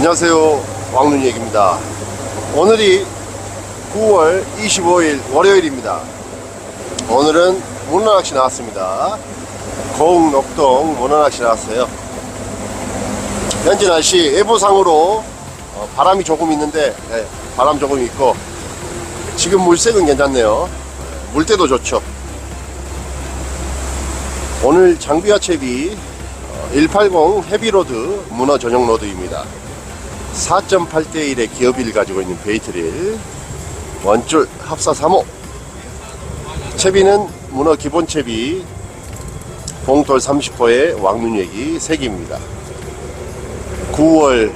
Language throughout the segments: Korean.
안녕하세요. 왕눈이 얘기입니다. 오늘이 9월 25일 월요일입니다. 오늘은 문어낚시 나왔습니다. 고흥 녹동 문어낚시 나왔어요. 현재 날씨 예보상으로 어, 바람이 조금 있는데 네, 바람 조금 있고 지금 물색은 괜찮네요. 물때도 좋죠. 오늘 장비와 채비 180 헤비로드 문어 전용 로드입니다. 4.8대 1의 기업일 가지고 있는 베이트릴 원줄 합사 3호 채비는 문어 기본 채비 봉돌 30호의 왕눈얘기 3개입니다. 9월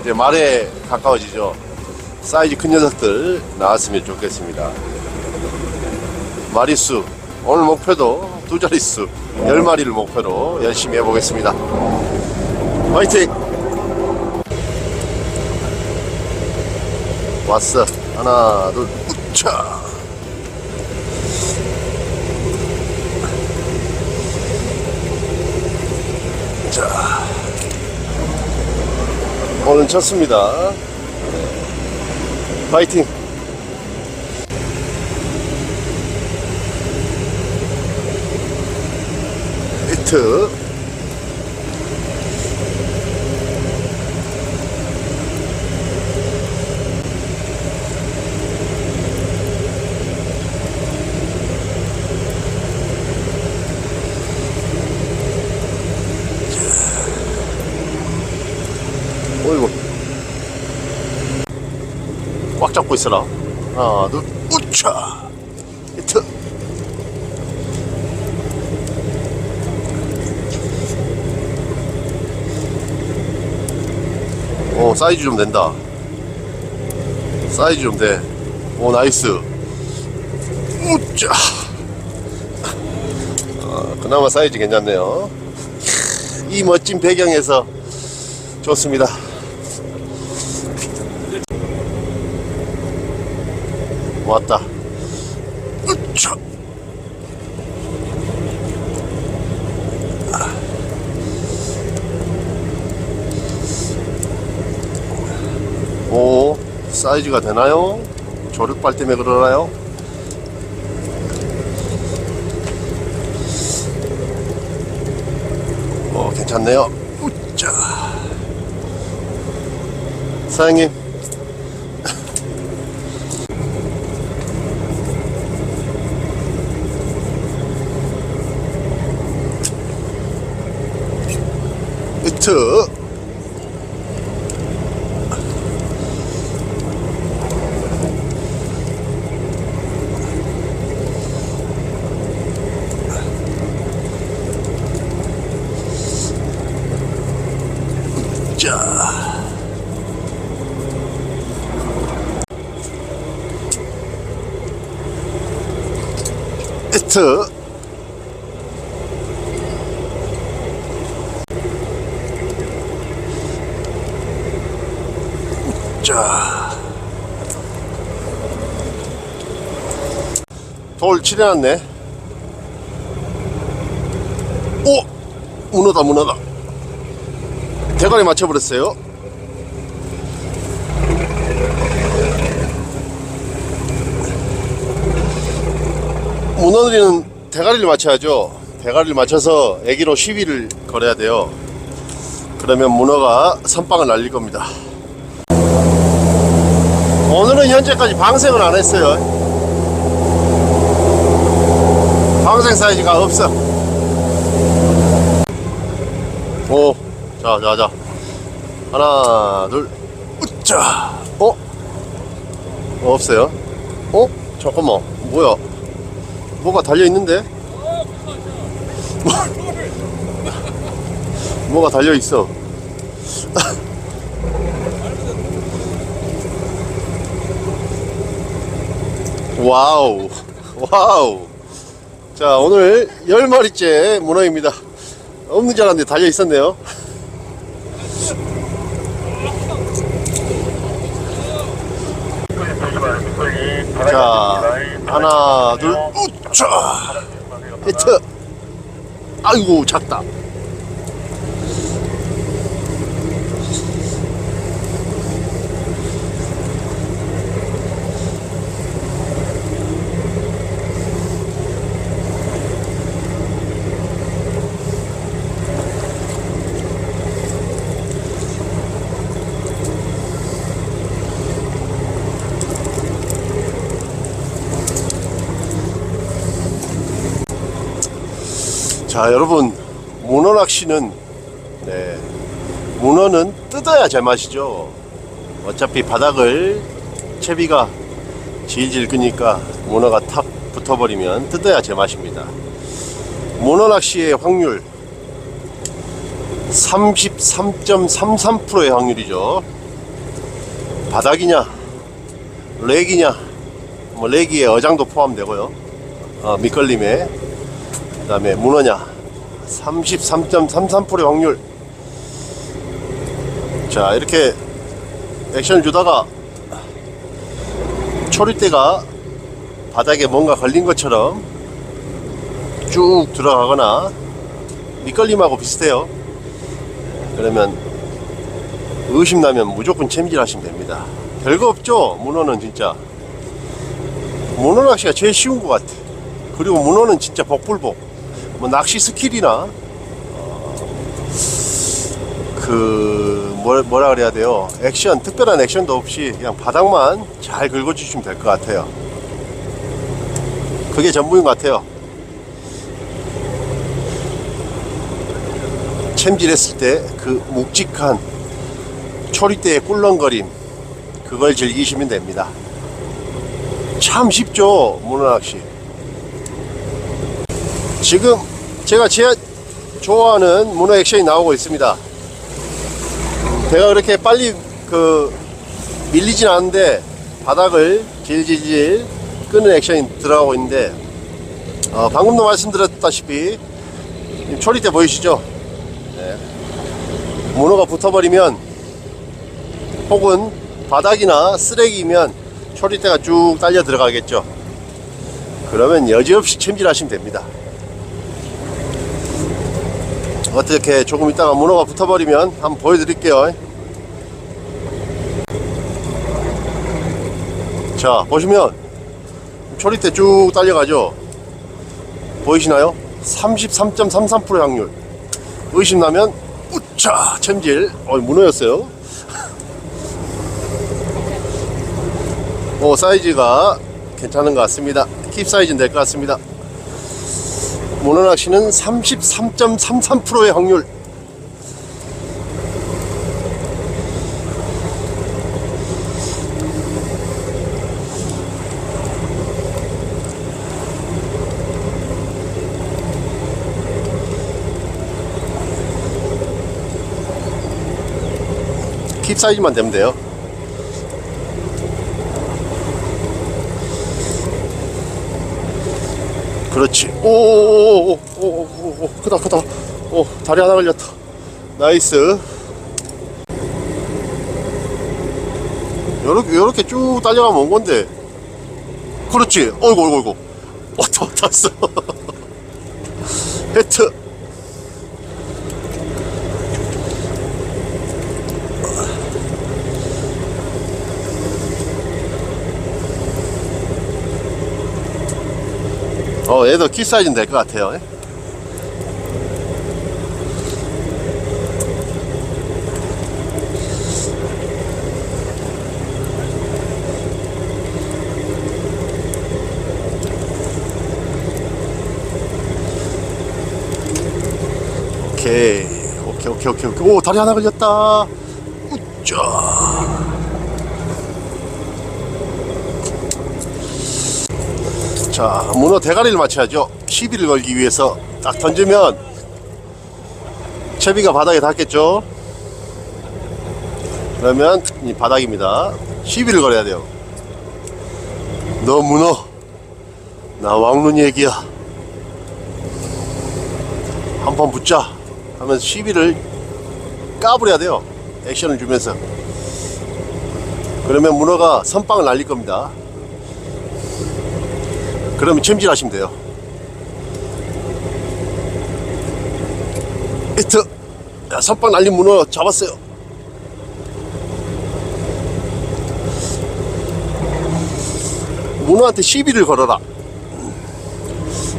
이제 말에 가까워지죠. 사이즈 큰 녀석들 나왔으면 좋겠습니다. 마리수 오늘 목표도 두 자릿수 10마리를 목표로 열심히 해보겠습니다. 화이팅! 왔어. 하나, 둘, 우차! 자. 오늘 쳤습니다. 파이팅! 히트 어이구. 꽉 잡고 있어라. 하나 둘 우차. 히트. 오 사이즈 좀 된다. 사이즈 좀돼오 나이스. 우짜 아, 그나마 사이즈 괜찮네요. 이 멋진 배경에서 좋습니다 왔다 우차 오 사이즈가 되나요? 조력발 때문에 그러나요? 어 괜찮네요 우짜 사장님 히트 자. 돌 칠해놨네. 오! 문어다, 문어다. 대가리 맞춰버렸어요. 문어들이는 대가리를 맞춰야죠. 대가리를 맞춰서 애기로 시비를 걸어야 돼요. 그러면 문어가 선빵을 날릴 겁니다. 현재까지 방생을 안 했어요. 방생 사이즈가 없어. 오, 자, 자, 자. 하나, 둘, 으짜. 어? 어, 없어요. 어? 잠깐만. 뭐야? 뭐가 달려있는데? 뭐가 달려있어. 와우. 와우. 자, 오늘 10마리째 문어입니다. 없는 줄 알았는데 달려 있었네요. 자, 하나, 둘, 우차! 히트! 아이고, 작다. 자 여러분 문어 낚시는 네 문어는 뜯어야 제맛이죠. 어차피 바닥을 채비가 질질 끄니까 문어가 탁 붙어버리면 뜯어야 제맛입니다. 문어 낚시의 확률 33.33%의 확률이죠. 바닥이냐 렉이냐 뭐 렉이에 어장도 포함되고요. 어, 밑걸림에 그 다음에 문어냐? 33.33%의 확률. 자 이렇게 액션을 주다가 초리대가 바닥에 뭔가 걸린 것처럼 쭉 들어가거나 밑걸림하고 비슷해요. 그러면 의심나면 무조건 챔질 하시면 됩니다. 별거 없죠 문어는 진짜. 문어 낚시가 제일 쉬운 것 같아. 그리고 문어는 진짜 복불복 뭐 낚시 스킬이나 어, 그 뭐, 뭐라 그래야 돼요? 액션 특별한 액션도 없이 그냥 바닥만 잘 긁어주시면 될 것 같아요. 그게 전부인 것 같아요. 챔질했을 때 그 묵직한 초리대의 꿀렁거림 그걸 즐기시면 됩니다. 참 쉽죠 문어 낚시 지금 제가 제일 좋아하는 문어 액션이 나오고 있습니다. 배가 그렇게 빨리 그 밀리진 않는데 바닥을 질질질 끄는 액션이 들어가고 있는데 어, 방금도 말씀드렸다시피 초리대 보이시죠? 네. 문어가 붙어버리면 혹은 바닥이나 쓰레기면 초리대가 쭉 딸려 들어가겠죠. 그러면 여지없이 챔질하시면 됩니다 어떻게 조금 있다가 문어가 붙어버리면 한번 보여드릴게요. 자 보시면 초리대 쭉 딸려가죠? 보이시나요? 33.33%의 확률. 의심나면 우차! 챔질. 어 문어였어요. 오 사이즈가 괜찮은 것 같습니다. 킵 사이즈는 될 것 같습니다 문어 낚시는 33.33%의 확률. 킵 사이즈만 되면 돼요 그렇지. 오오오오오오 크다 크다. 오 다리 하나 걸렸다. 나이스. 요렇게 요렇게 쭉 딸려가면 온 건데. 그렇지. 어이구 어이구 어이구. 왔다 왔어. 헤트. 어, 얘도 키 사이즈는 될 것 같아요. 예? 오케이. 오케이, 오케이, 오케이, 오케이. 오, 다리 하나 걸렸다. 우짜. 자, 문어 대가리를 맞춰야죠. 시비를 걸기 위해서 딱 던지면 채비가 바닥에 닿겠죠. 그러면 이 바닥입니다. 시비를 걸어야 돼요. 너 문어, 나 왕눈 얘기야. 한 번 붙자 하면서 시비를 까부려야 돼요. 액션을 주면서. 그러면 문어가 선빵을 날릴 겁니다. 그러면 챔질하시면 돼요. 히트! 야, 선빵 날린 문어 잡았어요. 문어한테 시비를 걸어라.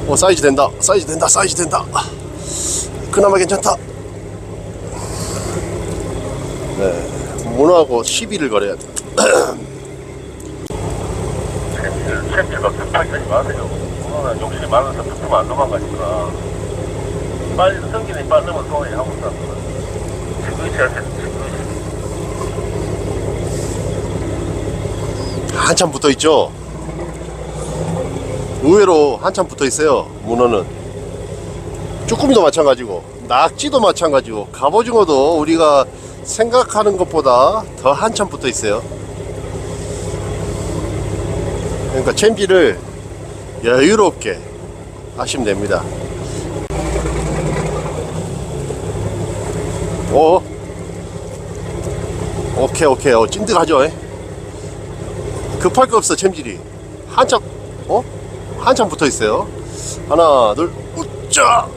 어, 사이즈 된다. 사이즈 된다. 사이즈 된다. 그나마 괜찮다. 네. 문어하고 시비를 걸어야 돼. 챔질가 급하게 하지 마세요. 그거는 욕심이 많아서 급하면 안 도망가니까. 빨리 성기는 빠르면 거의 하고 지그시. 한참 붙어 있죠. 의외로 한참 붙어 있어요. 문어는 쭈꾸미도 마찬가지고 낙지도 마찬가지고 갑오징어도 우리가 생각하는 것보다 더 한참 붙어 있어요. 그러니까 챔피를 여유롭게 하시면 됩니다. 오, 오케이 오케이, 어, 찐득하죠. 에? 급할 거 없어 챔질이 한참 어 한참 붙어 있어요 하나 둘 우짜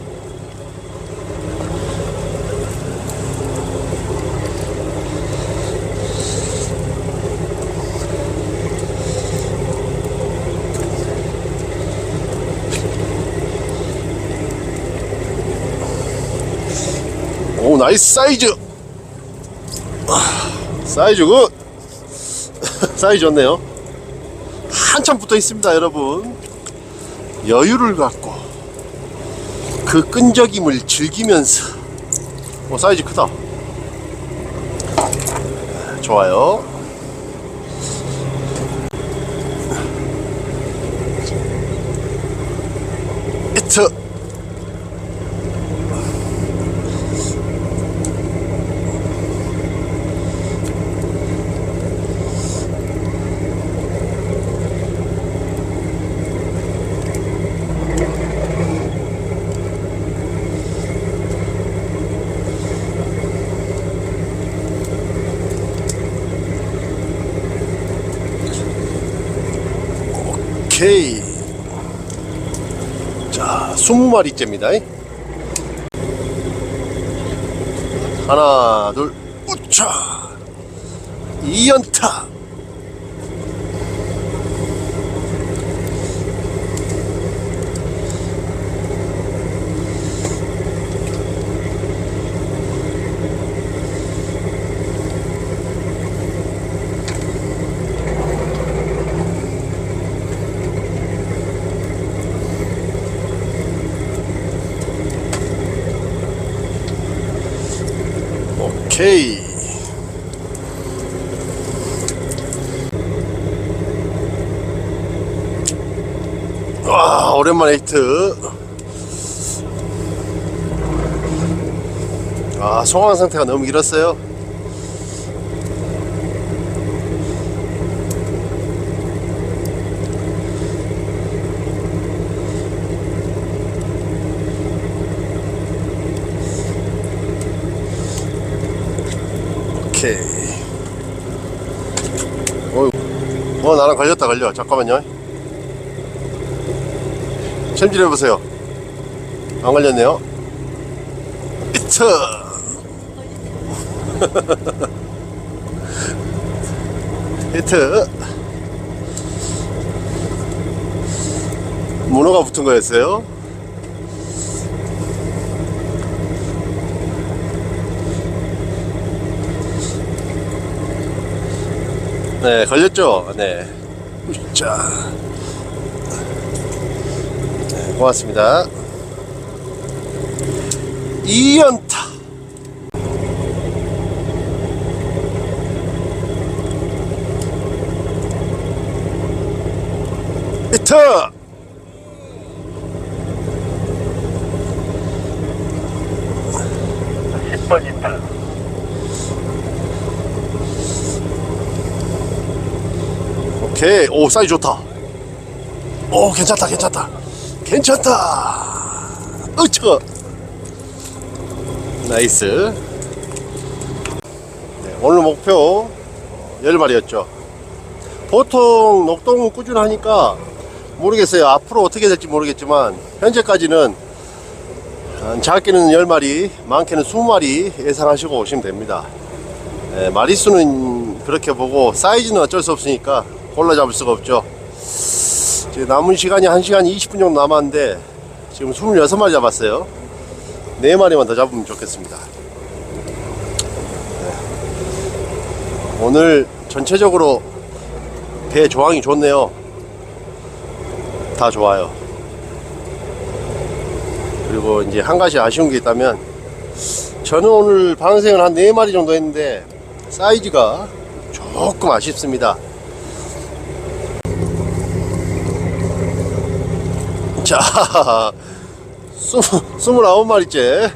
나이스 사이즈 아, 사이즈 굿 사이즈 좋네요 한참 붙어 있습니다, 여러분. 여유를 갖고 그 끈적임을 즐기면서 오, 사이즈 크다. 좋아요. 히트. 오케이. 자, 20마리째입니다. 하나, 둘, 우차! 이연타! 오케이. 와, 오랜만에 히트. 아, 송환 상태가 너무 길었어요. 오케이. 어, 어 나랑 걸렸다 걸려. 잠깐만요. 챔질 해보세요. 안 걸렸네요. 히트. 히트. 문어가 붙은 거였어요. 네, 걸렸죠? 네. 자. 네, 고맙습니다. 이연타. 히트! 10번 히트. 오케이. 오, 사이즈 좋다. 오, 괜찮다, 괜찮다. 괜찮다. 으차. 나이스. 네, 오늘 목표 10마리였죠. 보통 녹동은 꾸준하니까 모르겠어요. 앞으로 어떻게 될지 모르겠지만 현재까지는 한 작게는 10마리, 많게는 20마리 예상하시고 오시면 됩니다. 네, 마리수는 그렇게 보고 사이즈는 어쩔 수 없으니까 골라 잡을 수가 없죠. 지금 남은 시간이 1시간 20분 정도 남았는데 지금 26마리 잡았어요. 4마리만 더 잡으면 좋겠습니다. 네. 오늘 전체적으로 배 조항이 좋네요. 다 좋아요. 그리고 이제 한 가지 아쉬운 게 있다면 저는 오늘 방생을 한 4마리 정도 했는데 사이즈가 조금 아쉽습니다. 자, 스물, 29마리째.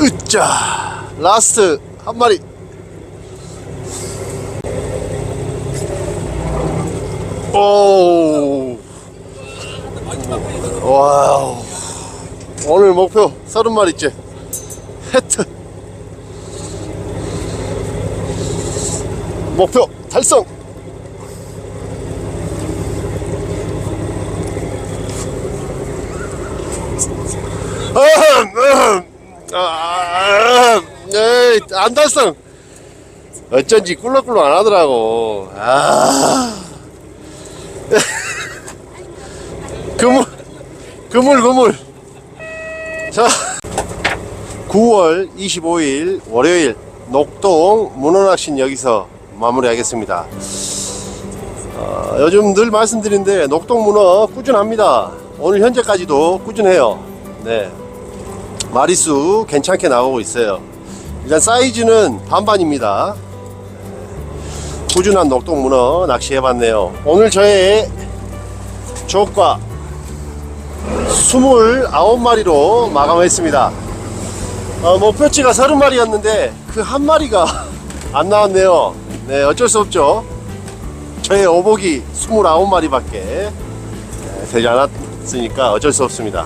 으짜, 라스트 한 마리. 오, 와우. 오늘 목표 30마리째. 해트. 목표 달성. 아, 아, 달성. 어쩐지 꿀렁꿀렁 안 하더라고. 아. 그물, 그물, 그물. 자, 9월 25일 월요일 녹동 문어낚시 여기서 마무리하겠습니다. 어, 요즘 늘 말씀드리는데 녹동 문어 꾸준합니다. 오늘 현재까지도 꾸준해요. 네. 마리수 괜찮게 나오고 있어요. 일단 사이즈는 반반입니다. 꾸준한 녹동 문어 낚시해봤네요. 오늘 저의 조과 29마리로 마감했습니다. 어, 목표치가 30마리였는데 그 한 마리가 안 나왔네요. 네, 어쩔 수 없죠. 저의 오복이 29마리밖에 되지 않았으니까 어쩔 수 없습니다.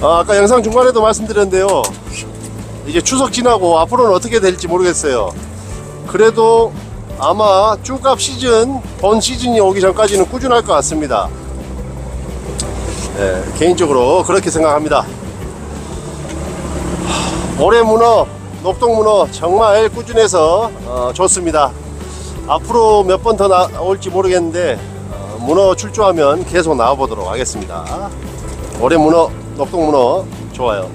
어, 아까 영상 중간에도 말씀드렸는데요. 이제 추석 지나고 앞으로는 어떻게 될지 모르겠어요. 그래도 아마 쭈갑 시즌, 본 시즌이 오기 전까지는 꾸준할 것 같습니다. 네, 개인적으로 그렇게 생각합니다. 하, 올해 문어, 녹동 문어 정말 꾸준해서 어, 좋습니다. 앞으로 몇 번 더 나올지 모르겠는데 어, 문어 출조하면 계속 나와보도록 하겠습니다. 올해 문어, 녹동 문어 좋아요.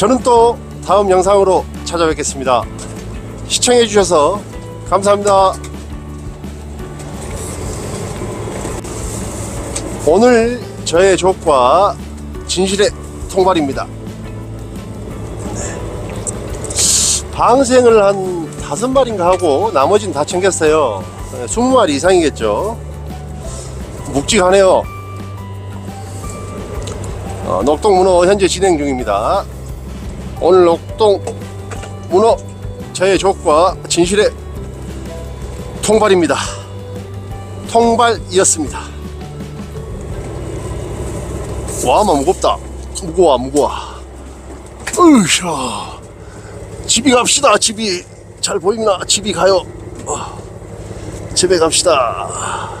저는 또 다음 영상으로 찾아뵙겠습니다. 시청해 주셔서 감사합니다. 오늘 저의 족과 진실의 통발입니다. 네. 방생을 한 다섯 마리인가 하고 나머지는 다 챙겼어요. 네, 20마리 이상이겠죠. 묵직하네요. 어, 녹동 문어 현재 진행 중입니다. 오늘 녹동 문어 저의 족과 진실의 통발입니다. 통발이었습니다. 와, 마 무겁다. 무거워, 무거워. 으쌰. 집이 갑시다, 집이. 잘 보이나? 집이 가요. 어, 집에 갑시다.